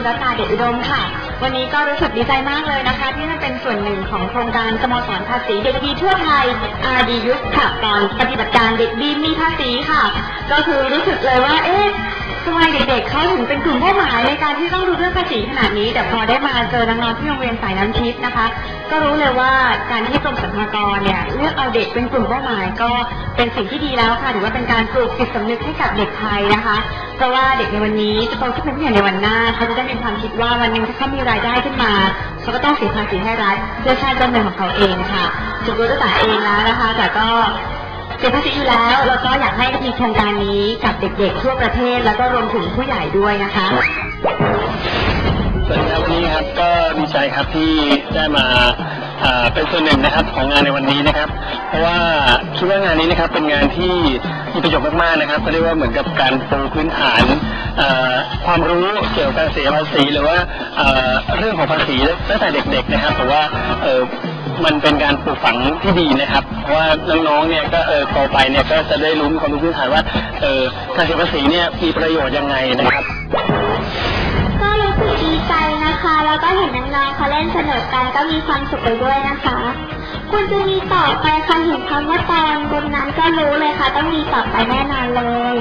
ณรัตนาเดชอุดมค่ะ วันนี้ก็รู้สึกดีใจมากเลยนะคะ ที่ได้เป็นส่วนหนึ่งของโครงการสโมสรภาษีเด็กดีทั่วไทย RD Youth ค่ะตอนปฏิบัติการเด็กดีมีภาษีค่ะ ก็คือรู้สึกเลยว่าเอ๊ะ ทำไมเด็กๆเขาถึงเป็นกลุ่มเป้าหมายในการที่ต้องดูเรื่องภาษีขนาดนี้ แต่พอได้มาเจอน้องๆที่โรงเรียนสายน้ำทิพย์นะคะ ก็รู้เลยว่าการที่กรมสรรพากรเนี่ยเลือกเอาเด็กเป็นกลุ่มเป้าหมายก็เป็นสิ่งที่ดีแล้วค่ะถือว่าเป็นการปลูกจิตสำนึกให้กับเด็กไทยนะคะ เพราะว่าเด็กในวันนี้จะโตขึ้นเป็นผู้ใหญ่ในวันหน้าเขาจะได้มีความคิดว่าวันหนึ่งถ้าเขามีรายได้ขึ้นมาเขาก็ต้องเสียภาษีให้รัฐเพื่อชาติบ้านเมืองของเขาเองค่ะจุดรู้ตั้งแต่เองแล้วนะคะ แต่ก็ เสียภาษีอยู่แล้วแล้วก็อยากให้มีโครงการนี้กับเด็กๆทั่วประเทศ แล้วก็รวมถึงผู้ใหญ่ด้วยนะคะสวัสดีครับวันนี้ครับก็ดีใจครับที่ได้มาเป็นส่วนหนึ่งนะครับของงานในวันนี้นะครับ เพราะว่าคิดว่างานนี้นะครับเป็นงานที่มีประโยชน์มากๆนะครับก็เรียกว่าเหมือนกับการปูพื้นฐานความรู้เกี่ยวกับการเสียภาษีหรือว่าเรื่องของภาษีตั้งแต่เด็ก ๆ นะครับแต่ว่า มันเป็นการปลูกฝังที่ดีนะครับ เพราะว่าน้องๆเนี่ยก็เออโตไปเนี่ยก็จะได้รู้มีความรู้พื้นฐานว่าเออการเสียภาษีเนี่ยมีประโยชน์ยังไงนะครับ ก็รู้สึกดีใจนะคะ แล้วก็เห็นน้องๆเขาเล่นสนุกกันก็มีความสุขไปด้วยนะคะควรจะมีต่อไปค่ะเห็นคำว่าตอนบนนั้นก็รู้เลยค่ะ ต้องมีต่อไปแน่นอนเลย